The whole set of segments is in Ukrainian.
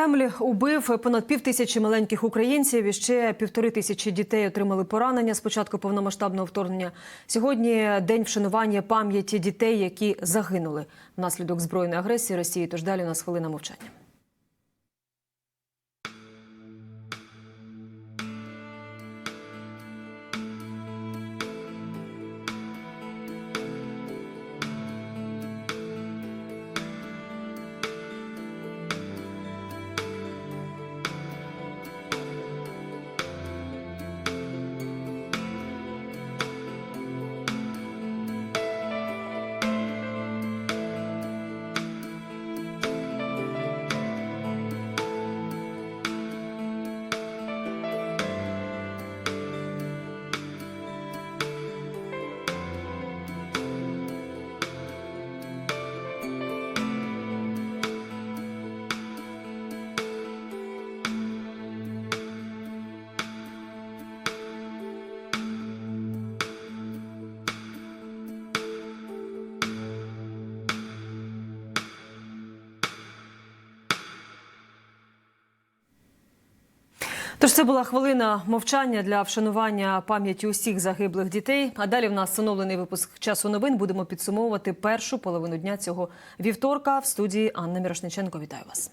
Кремль убив понад пів тисячі маленьких українців. і ще півтори тисячі дітей отримали поранення з початку повномасштабного вторгнення. Сьогодні день вшанування пам'яті дітей, які загинули внаслідок збройної агресії Росії. Тож далі у нас хвилина мовчання. Тож це була хвилина мовчання для вшанування пам'яті усіх загиблих дітей. А далі в нас встановлений випуск часу новин. Будемо підсумовувати першу половину дня цього вівторка в студії Анна Мірошниченко. Вітаю вас.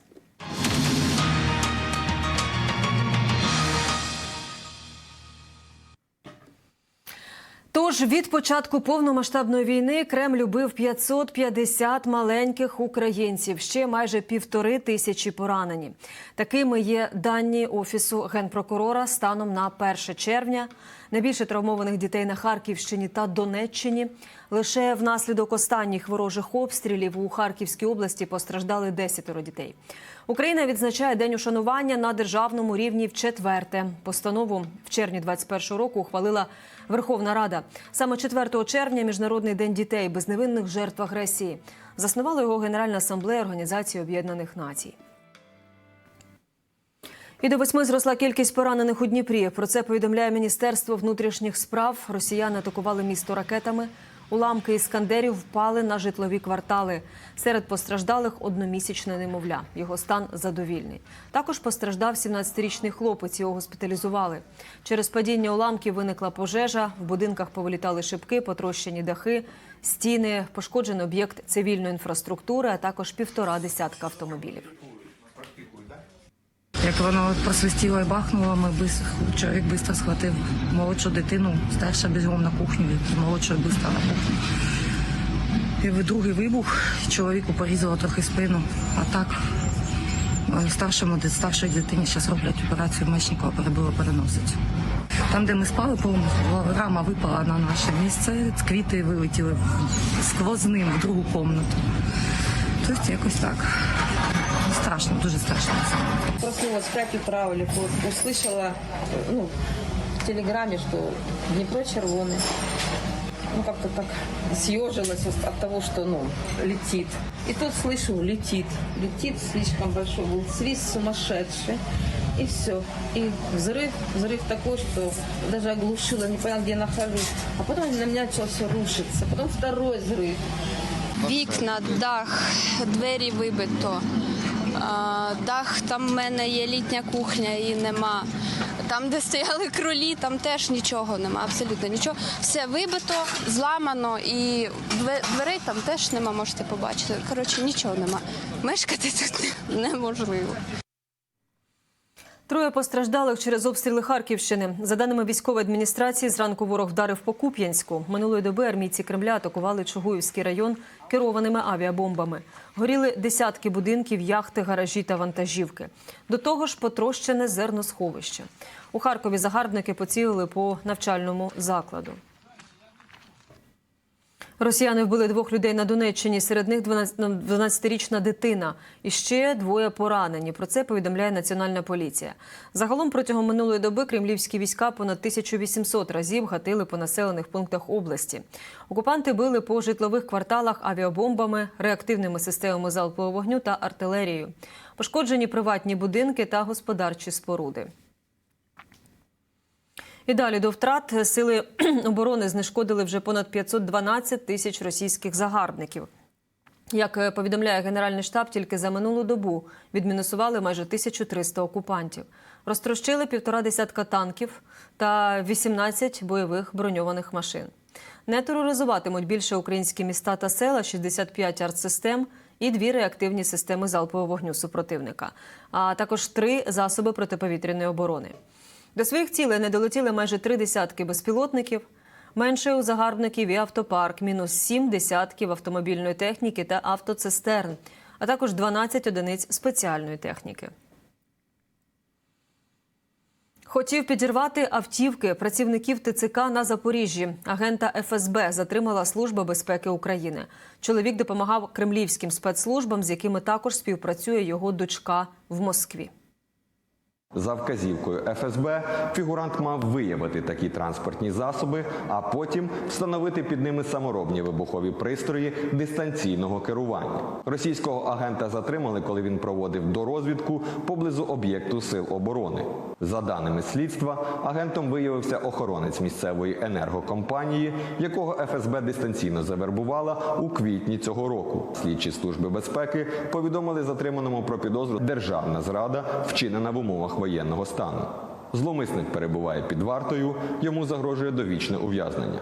Тож від початку повномасштабної війни Кремль убив 550 маленьких українців, ще майже півтори тисячі поранені. Такими є дані офісу генпрокурора станом на 1 червня. Найбільше травмованих дітей на Харківщині та Донеччині. Лише внаслідок останніх ворожих обстрілів у Харківській області постраждали десятеро дітей. Україна відзначає день ушанування на державному рівні в четверте. Постанову в червні 21 року ухвалила Верховна Рада. Саме 4 червня міжнародний день дітей без невинних жертв агресії. Заснувала його Генеральна асамблея Організації Об'єднаних Націй. І до восьми зросла кількість поранених у Дніпрі. Про це повідомляє Міністерство внутрішніх справ. Росіяни атакували місто ракетами. Уламки іскандерів впали на житлові квартали. Серед постраждалих одномісячне немовля. Його стан задовільний. Також постраждав 17-річний хлопець. Його госпіталізували. Через падіння уламків виникла пожежа. В будинках повилітали шибки, потрощені дахи, стіни, пошкоджений об'єкт цивільної інфраструктури, а також півтора десятка автомобілів. Як воно просвистіло і бахнуло, ми бис... чоловік швидко схватив молодшу дитину, старша бігом на кухню, і молодшою швидко на кухню. І другий вибух чоловіку порізало трохи спину, а так е, старшому старшій дитині зараз роблять операцію Мечникова, перебило переносицю. Там, де ми спали, рама випала на наше місце, квіти вилетіли сквозним в другу кімнату. Тобто якось так. Страшно, дуже страшно. Проснулась в 5 утра, услышала ну, в телеграме, что Днепро червоный. Ну, как-то так съежилась от от того, что, ну, летит. И тут слышу, летит. Летит слишком большой, был свист сумасшедший. И все. И взрыв, взрыв такой, что даже оглушила, не поняла, где я нахожусь. А потом на меня начало все рушиться. Потом второй взрыв. Вікна, дах, двері вибито. Дах, там в мене є літня кухня і нема. Там, де стояли кролі, там теж нічого нема, абсолютно нічого. Все вибито, зламано і две- дверей там теж нема, можете побачити. Коротше, нічого нема. Мешкати тут неможливо. Троє постраждалих через обстріли Харківщини. За даними військової адміністрації, зранку ворог вдарив по Куп'янську. Минулої доби армійці Кремля атакували Чугуївський район керованими авіабомбами. Горіли десятки будинків, яхти, гаражі та вантажівки. До того ж, потрощене зерносховище. У Харкові загарбники поцілили по навчальному закладу. Росіяни вбили двох людей на Донеччині. Серед них 12 12-річна дитина. І ще двоє поранені. Про це повідомляє Національна поліція. Загалом протягом минулої доби кремлівські війська понад 1800 разів гатили по населених пунктах області. Окупанти били по житлових кварталах авіабомбами, реактивними системами залпового вогню та артилерією. Пошкоджені приватні будинки та господарчі споруди. І далі до втрат сили оборони знешкодили вже понад 512 тисяч російських загарбників. Як е, повідомляє Генеральний штаб, тільки за минулу добу відмінусували майже 1300 окупантів. Розтрощили півтора десятка танків та 18 бойових броньованих машин. Не тероризуватимуть більше українські міста та села, 65 артсистем і дві реактивні системи залпового вогню супротивника, а також три засоби протиповітряної оборони. До своїх цілей не долетіли майже три десятки безпілотників. Менше у загарбників і автопарк, мінус сім десятків автомобільної техніки та автоцистерн, а також 12 одиниць спеціальної техніки. Хотів підірвати автівки працівників ТЦК на Запоріжжі. Агента ФСБ затримала Служба безпеки України. Чоловік допомагав кремлівським спецслужбам, з якими також співпрацює його дочка в Москві. За вказівкою ФСБ фігурант мав виявити такі транспортні засоби, а потім встановити під ними саморобні вибухові пристрої дистанційного керування. Російського агента затримали, коли він проводив дорозвідку поблизу об'єкту сил оборони. За даними слідства, агентом виявився охоронець місцевої енергокомпанії, якого ФСБ дистанційно завербувала у квітні цього року. Слідчі служби безпеки повідомили затриманому про підозру державна зрада, вчинена в умовах воєнного стану. Зломисник перебуває під вартою, йому загрожує довічне ув'язнення.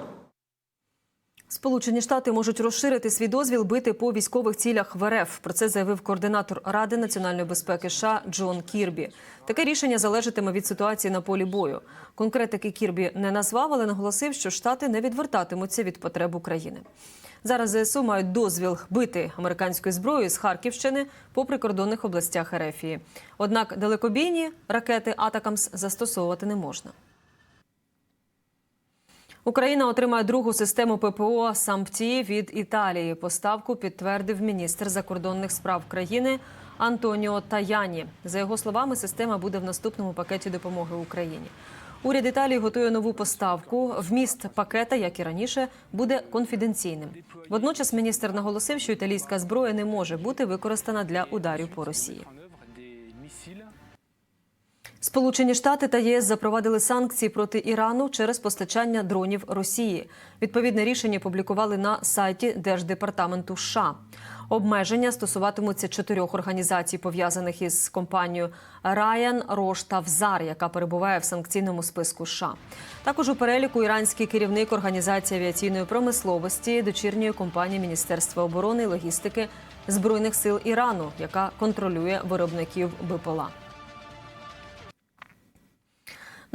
Сполучені Штати можуть розширити свій дозвіл бити по військових цілях в РФ. Про це заявив координатор Ради національної безпеки США Джон Кірбі. Таке рішення залежатиме від ситуації на полі бою. Конкретики Кірбі не назвав, але наголосив, що штати не відвертатимуться від потреб України. Зараз ЗСУ мають дозвіл бити американською зброєю з Харківщини по прикордонних областях Ерефії. Однак далекобійні ракети Атакамс застосовувати не можна. Україна отримає другу систему ППО «Сампті» від Італії. Поставку підтвердив міністр закордонних справ країни Антоніо Таяні. За його словами, система буде в наступному пакеті допомоги Україні. Уряд Італії готує нову поставку. Вміст пакета, як і раніше, буде конфіденційним. Водночас міністр наголосив, що італійська зброя не може бути використана для ударів по Росії. Сполучені Штати та ЄС запровадили санкції проти Ірану через постачання дронів Росії. Відповідне рішення публікували на сайті Держдепартаменту США. Обмеження стосуватимуться чотирьох організацій, пов'язаних із компанією Раян, Рош та Взар, яка перебуває в санкційному списку США. Також у переліку іранський керівник організації авіаційної промисловості, дочірньої компанії Міністерства оборони і логістики збройних сил Ірану, яка контролює виробників БПЛА.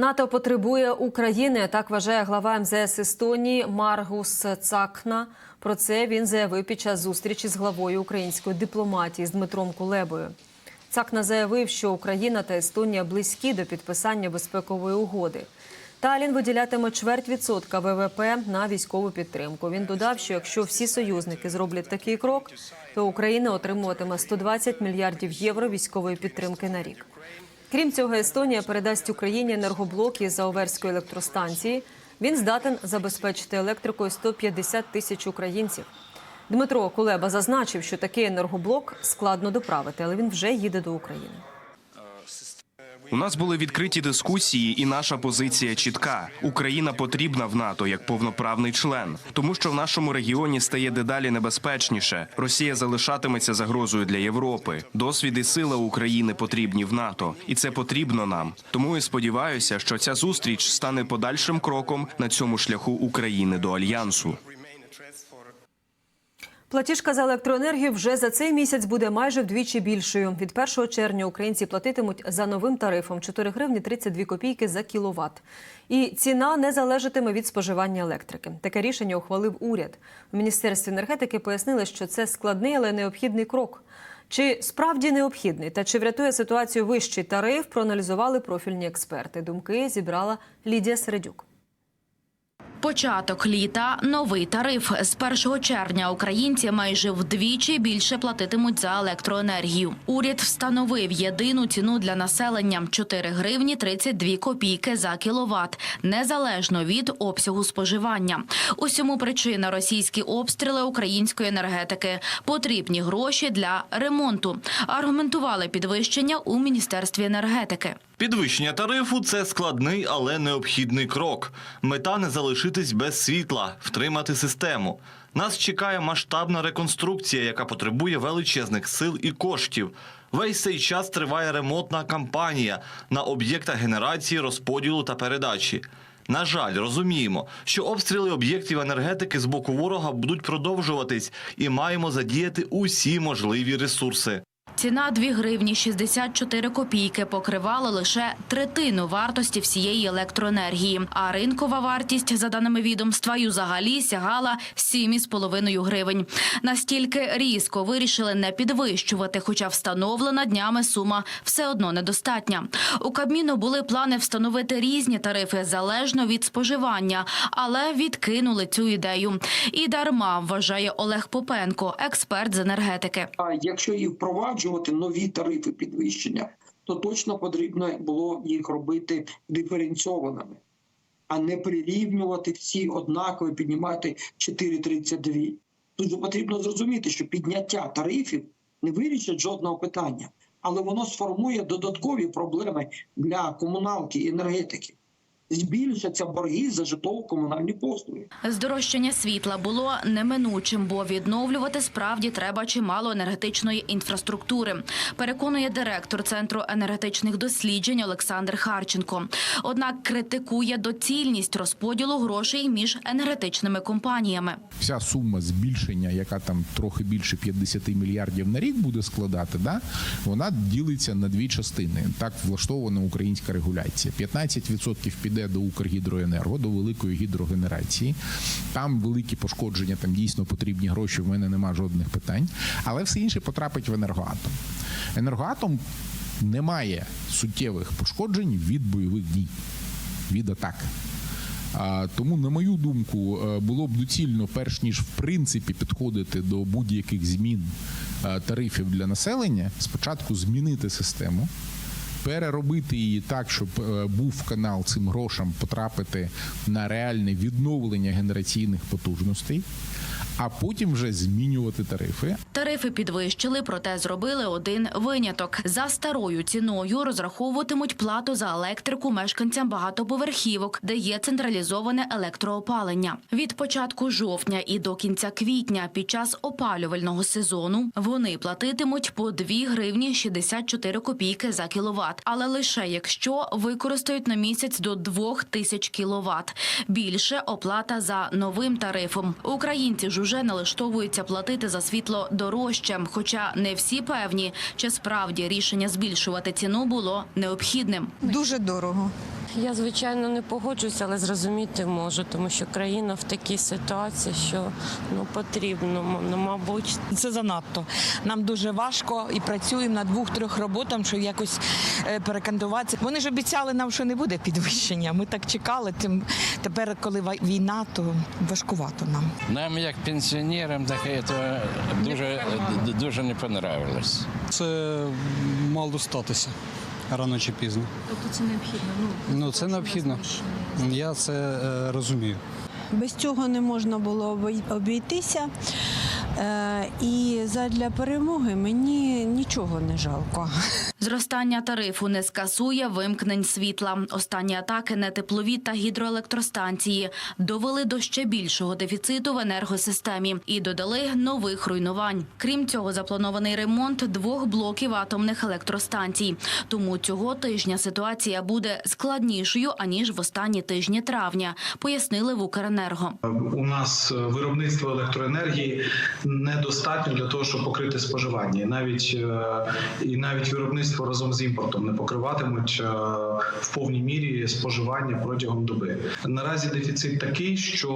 НАТО потребує України. Так вважає глава МЗС Естонії Маргус Цакна. Про це він заявив під час зустрічі з главою української дипломатії з Дмитром Кулебою. Цакна заявив, що Україна та Естонія близькі до підписання безпекової угоди. Талін виділятиме чверть відсотка ВВП на військову підтримку. Він додав, що якщо всі союзники зроблять такий крок, то Україна отримуватиме 120 мільярдів євро військової підтримки на рік. Крім цього, Естонія передасть Україні енергоблоки за Оверської електростанції. Він здатен забезпечити електрикою 150 тисяч українців. Дмитро Кулеба зазначив, що такий енергоблок складно доправити, але він вже їде до України. У нас були відкриті дискусії, і наша позиція чітка: Україна потрібна в НАТО як повноправний член, тому що в нашому регіоні стає дедалі небезпечніше. Росія залишатиметься загрозою для Європи. Досвід і сила України потрібні в НАТО, і це потрібно нам. Тому я сподіваюся, що ця зустріч стане подальшим кроком на цьому шляху України до альянсу. Платіжка за електроенергію вже за цей місяць буде майже вдвічі більшою. Від 1 червня українці платитимуть за новим тарифом 4 гривні 32 копійки за кіловат. І ціна не залежатиме від споживання електрики. Таке рішення ухвалив уряд. У міністерстві енергетики пояснили, що це складний, але необхідний крок. Чи справді необхідний та чи врятує ситуацію вищий тариф? Проаналізували профільні експерти. Думки зібрала Лідія Середюк. Початок літа новий тариф з 1 червня. Українці майже вдвічі більше платитимуть за електроенергію. Уряд встановив єдину ціну для населення 4 гривні 32 копійки за кіловат, незалежно від обсягу споживання. Усьому причина російські обстріли української енергетики. Потрібні гроші для ремонту. Аргументували підвищення у міністерстві енергетики. Підвищення тарифу це складний, але необхідний крок. Мета не залишити залишитись без світла, втримати систему. Нас чекає масштабна реконструкція, яка потребує величезних сил і коштів. Весь цей час триває ремонтна кампанія на об'єктах генерації, розподілу та передачі. На жаль, розуміємо, що обстріли об'єктів енергетики з боку ворога будуть продовжуватись, і маємо задіяти усі можливі ресурси. Ціна 2 гривні 64 копійки покривала лише третину вартості всієї електроенергії. А ринкова вартість, за даними відомства, й взагалі сягала 7,5 гривень. Настільки різко вирішили не підвищувати, хоча встановлена днями сума все одно недостатня. У Кабміну були плани встановити різні тарифи залежно від споживання, але відкинули цю ідею. І дарма вважає Олег Попенко, експерт з енергетики. А якщо і впроваджувати нові тарифи підвищення, то точно потрібно було їх робити диференційованими, а не прирівнювати всі однаково, піднімати 4,32. Тут же потрібно зрозуміти, що підняття тарифів не вирішить жодного питання, але воно сформує додаткові проблеми для комуналки і енергетики. Збільшаться борги за житлово-комунальні послуги. Здорожчання світла було неминучим, бо відновлювати справді треба чимало енергетичної інфраструктури. Переконує директор центру енергетичних досліджень Олександр Харченко. Однак критикує доцільність розподілу грошей між енергетичними компаніями. вся сума збільшення, яка там трохи більше 50 мільярдів на рік буде складати, да, вона ділиться на дві частини. Так влаштована українська регуляція. 15% піде до Укргідроенерго, до великої гідрогенерації. Там великі пошкодження, там дійсно потрібні гроші. В мене нема жодних питань. Але все інше потрапить в енергоатом. Енергоатом не має суттєвих пошкоджень від бойових дій, від атаки. Тому, на мою думку, е, було б доцільно, перш ніж в принципі підходити до будь-яких змін е, тарифів для населення, спочатку змінити систему. Переробити її так, щоб е, був канал цим грошам потрапити на реальне відновлення генераційних потужностей, а потім вже змінювати тарифи. Тарифи підвищили, проте зробили один виняток. За старою ціною розраховуватимуть плату за електрику мешканцям багатоповерхівок, де є централізоване електроопалення. Від початку жовтня і до кінця квітня під час опалювального сезону вони платитимуть по 2 гривні 64 копійки за кіловат, але лише якщо використають на місяць до 2 тисяч кіловат. Більше оплата за новим тарифом. Українці ж уже налаштовуються платити за світло дорожче, хоча не всі певні, чи справді рішення збільшувати ціну було необхідним. Дуже дорого. Я звичайно не погоджуюся, але зрозуміти можу, тому що країна в такій ситуації, що ну потрібно, ну, мабуть, Це занадто. Нам дуже важко і працюємо на двох-трьох роботах, щоб якось е, перекантуватися. Вони ж обіцяли нам, що не буде підвищення. Ми так чекали. Тим тепер, коли ва- війна, то важкувато нам. Нам, як пенсіонерам, таке то дуже, дуже не понравилось. Це мало статися рано чи пізно. Тобто це необхідно. Ну це необхідно. Я це е, розумію. Без цього не можна було обійтися. Е, І задля перемоги мені нічого не жалко. Зростання тарифу не скасує вимкнень світла. Останні атаки на теплові та гідроелектростанції довели до ще більшого дефіциту в енергосистемі і додали нових руйнувань. Крім цього, запланований ремонт двох блоків атомних електростанцій. Тому цього тижня ситуація буде складнішою аніж в останні тижні травня, пояснили в Укренерго. У нас е, виробництво електроенергії недостатньо для того, щоб покрити споживання. Навіть е, і навіть виробництво разом з імпортом не покриватимуть е, в повній мірі споживання протягом доби. Наразі дефіцит такий, що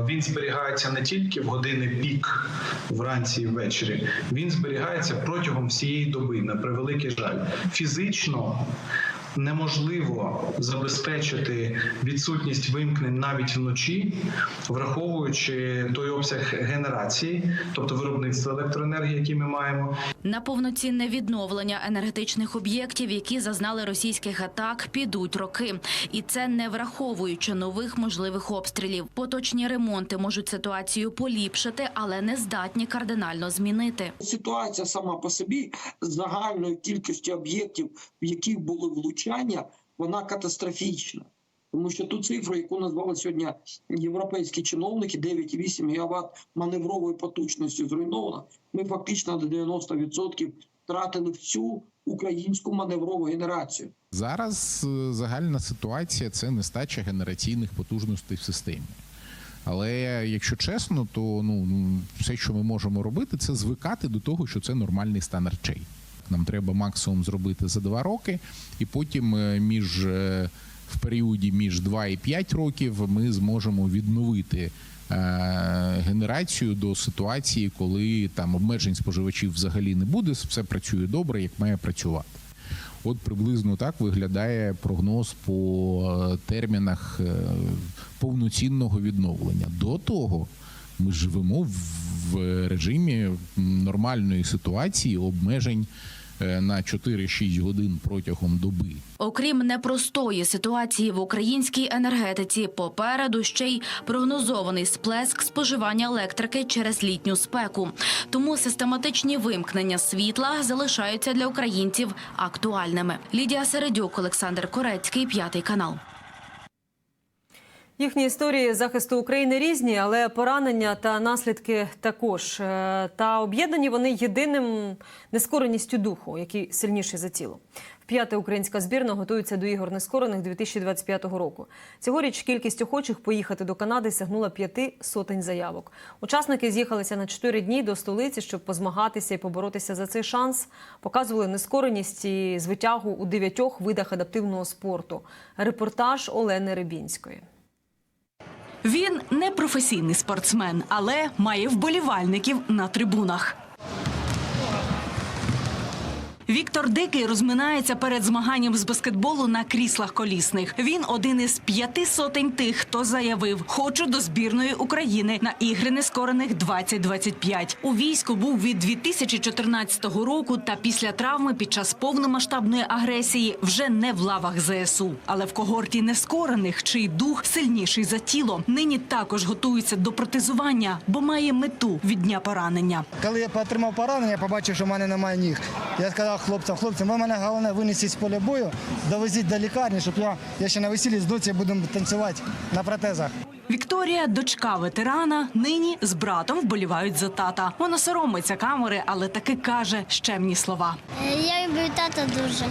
е, він зберігається не тільки в години пік вранці і ввечері, він зберігається протягом всієї доби. На превеликий жаль, фізично неможливо забезпечити відсутність вимкнень навіть вночі, враховуючи той обсяг генерації, тобто виробництва електроенергії, який ми маємо, На повноцінне відновлення енергетичних об'єктів, які зазнали російських атак, підуть роки, і це не враховуючи нових можливих обстрілів. Поточні ремонти можуть ситуацію поліпшити, але не здатні кардинально змінити. Ситуація сама по собі з загальною кількістю об'єктів, в яких були влучання, вона катастрофічна. Тому що ту цифру, яку назвали сьогодні європейські чиновники, 9,8 ГВт маневрової потужності зруйновано, ми фактично до 90% втратили в цю українську маневрову генерацію. Зараз е, загальна ситуація це нестача генераційних потужностей в системі. Але якщо чесно, то ну все, що ми можемо робити, це звикати до того, що це нормальний стан речей. Нам треба максимум зробити за два роки, і потім е, між е, в періоді між 2 і 5 років ми зможемо відновити е, генерацію до ситуації, коли там обмежень споживачів взагалі не буде, все працює добре, як має працювати. От приблизно так виглядає прогноз по термінах повноцінного відновлення. До того ми живемо в режимі нормальної ситуації обмежень е, на 4-6 годин протягом доби. Окрім непростої ситуації в українській енергетиці, попереду ще й прогнозований сплеск споживання електрики через літню спеку. Тому систематичні вимкнення світла залишаються для українців актуальними. Лідія Середюк, Олександр Корецький, п'ятий канал. Їхні історії захисту України різні, але поранення та наслідки також. Е, Та об'єднані вони єдиним нескореністю духу, який сильніший за тіло. Вп'яте українська збірна готується до ігор нескорених 2025 року. Цьогоріч кількість охочих поїхати до Канади сягнула п'яти сотень заявок. Учасники з'їхалися на чотири дні до столиці, щоб позмагатися і поборотися за цей шанс. Показували нескореність і звитягу у дев'ятьох видах адаптивного спорту. Репортаж Олени Рибінської. Він не професійний спортсмен, але має вболівальників на трибунах. Віктор Дикий розминається перед змаганням з баскетболу на кріслах колісних. Він один із п'яти сотень тих, хто заявив, хочу до збірної України на ігри нескорених 2025. У війську був від 2014 року та після травми під час повномасштабної агресії вже не в лавах ЗСУ. Але в когорті нескорених, чий дух сильніший за тіло, нині також готується до протезування, бо має мету від дня поранення. Коли я отримав поранення, побачив, що в мене немає ніг. Я сказав хлопцям, хлопці, ви мене головне винесіть з поля бою, довезіть до лікарні, щоб я, я ще на весіллі з доці будемо танцювати на протезах. Вікторія, дочка ветерана, нині з братом вболівають за тата. Вона соромиться камери, але таки каже щемні слова. Я люблю тата дуже.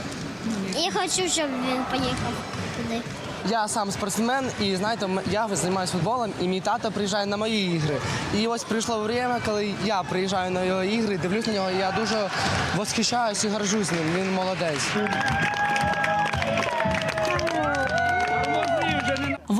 І хочу, щоб він поїхав туди. Я сам спортсмен, і знаєте, я займаюся футболом, і мій тато приїжджає на мої ігри. І ось прийшло время, коли я приїжджаю на його ігри, дивлюсь на нього, і я дуже восхищаюсь і горжусь ним. Він молодець.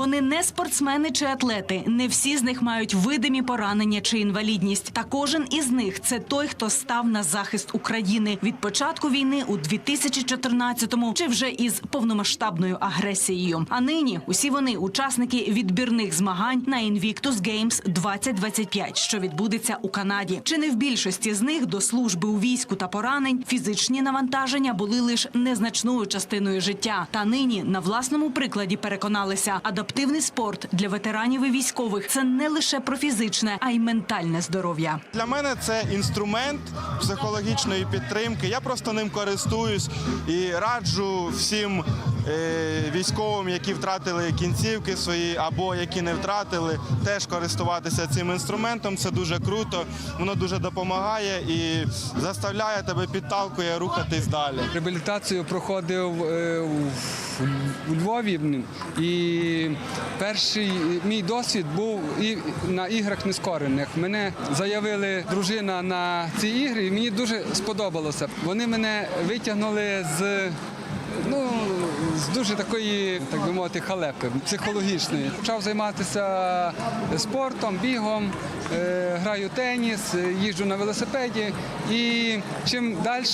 Вони не спортсмени чи атлети. Не всі з них мають видимі поранення чи інвалідність. Та кожен із них це той, хто став на захист України від початку війни у 2014-му чи вже із повномасштабною агресією. А нині усі вони учасники відбірних змагань на Invictus Games 2025, що відбудеться у Канаді. Чи не в більшості з них до служби у війську та поранень фізичні навантаження були лише незначною частиною життя. Та нині на власному прикладі переконалися, адаптивний спорт для ветеранів і військових це не лише про фізичне, а й ментальне здоров'я. Для мене це інструмент психологічної підтримки. Я просто ним користуюсь і раджу всім військовим, які втратили кінцівки свої або які не втратили, теж користуватися цим інструментом. Це дуже круто, воно дуже допомагає і заставляє тебе підталкує рухатись далі. Реабілітацію проходив е, у- у Львові, і перший мій досвід був і на іграх нескорених. Мене заявили дружина на ці ігри, і мені дуже сподобалося. Вони мене витягнули з. Ну, з дуже такої, так би мовити, халепи психологічної. Почав займатися спортом, бігом, е, граю теніс, е, їжджу на велосипеді. І чим далі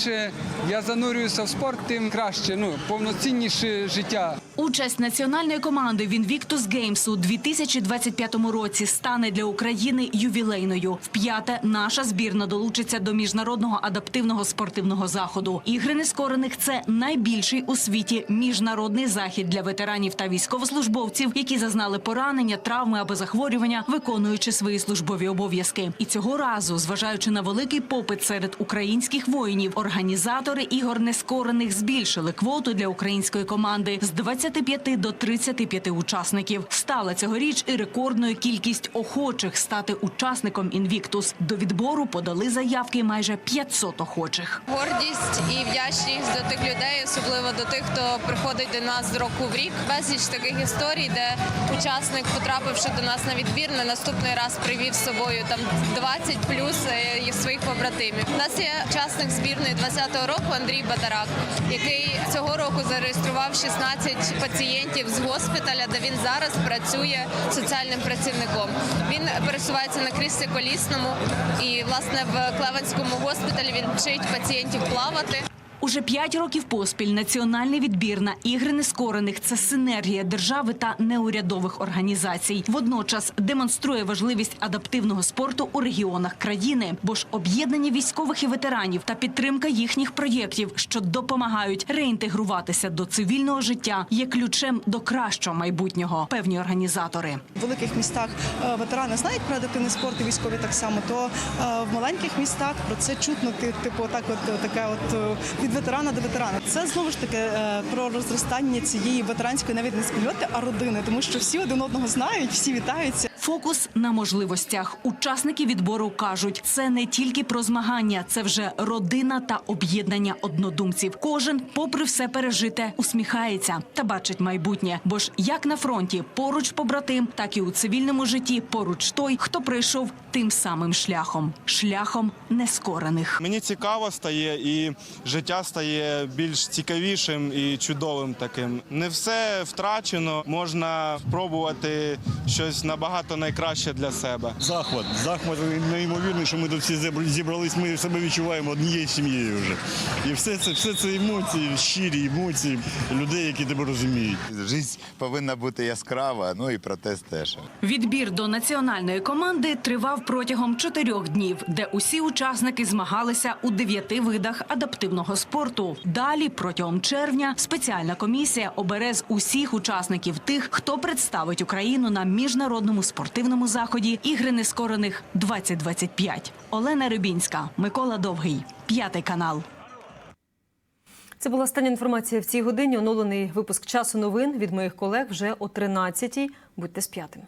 я занурююся в спорт, тим краще, ну, повноцінніше життя. Участь національної команди в Invictus Games у 2025 році стане для України ювілейною. Вп'яте наша збірна долучиться до міжнародного адаптивного спортивного заходу. Ігри нескорених це найбільший у світі міжнародний захід для ветеранів та військовослужбовців, які зазнали поранення, травми або захворювання, виконуючи свої службові обов'язки. І цього разу, зважаючи на великий попит серед українських воїнів, організатори ігор нескорених збільшили квоту для української команди з 25 до 35 учасників. Стала цьогоріч і рекордною кількість охочих стати учасником інвіктус. До відбору подали заявки майже 500 охочих. Гордість і вдячність до тих людей, особливо до тих, хто приходить до нас з року в рік. Безліч таких історій, де учасник, потрапивши до нас на відбір, на наступний раз привів з собою там 20 плюс е, своїх побратимів. У нас є учасник збірної 20-го року Андрій Бадарак, який цього року зареєстрував 16 пацієнтів з госпіталя, де він зараз працює соціальним працівником. Він пересувається на кріслі колісному і власне в Клевенському госпіталі він вчить пацієнтів плавати. Уже п'ять років поспіль національний відбір на ігри нескорених це синергія держави та неурядових організацій. Водночас демонструє важливість адаптивного спорту у регіонах країни, бо ж об'єднання військових і ветеранів та підтримка їхніх проєктів, що допомагають реінтегруватися до цивільного життя, є ключем до кращого майбутнього. Певні організатори. В великих містах е, ветерани знають про адаптивний спорт і військові так само, то е, в маленьких містах про це чутно, ти- типу, так от таке от е, від ветерана до ветерана. Це знову ж таки е, про розростання цієї ветеранської навіть не спільноти, а родини, тому що всі один одного знають, всі вітаються. Фокус на можливостях. Учасники відбору кажуть, це не тільки про змагання, це вже родина та об'єднання однодумців. Кожен, попри все пережите, усміхається та бачить майбутнє. Бо ж як на фронті поруч побратим, так і у цивільному житті поруч той, хто прийшов тим самим шляхом шляхом нескорених. Мені цікаво стає, і життя стає більш цікавішим і чудовим таким. Не все втрачено, можна спробувати щось набагато найкраще для себе. Захват, захват неймовірний, що ми тут всі зібрались. Ми себе відчуваємо однією сім'єю вже. І все це, все це емоції, щирі емоції людей, які тебе розуміють. Життя повинна бути яскрава, ну і протест теж. Відбір до національної команди тривав протягом чотирьох днів, де усі учасники змагалися у дев'яти видах адаптивного спорту. Далі, протягом червня, спеціальна комісія обере з усіх учасників тих, хто представить Україну на міжнародному спортивному заході ігри нескорених 2025. Олена Рибінська, Микола Довгий, п'ятий канал. Це була остання інформація в цій годині. Оновлений випуск часу новин від моїх колег вже о 13-й. Будьте з п'ятим.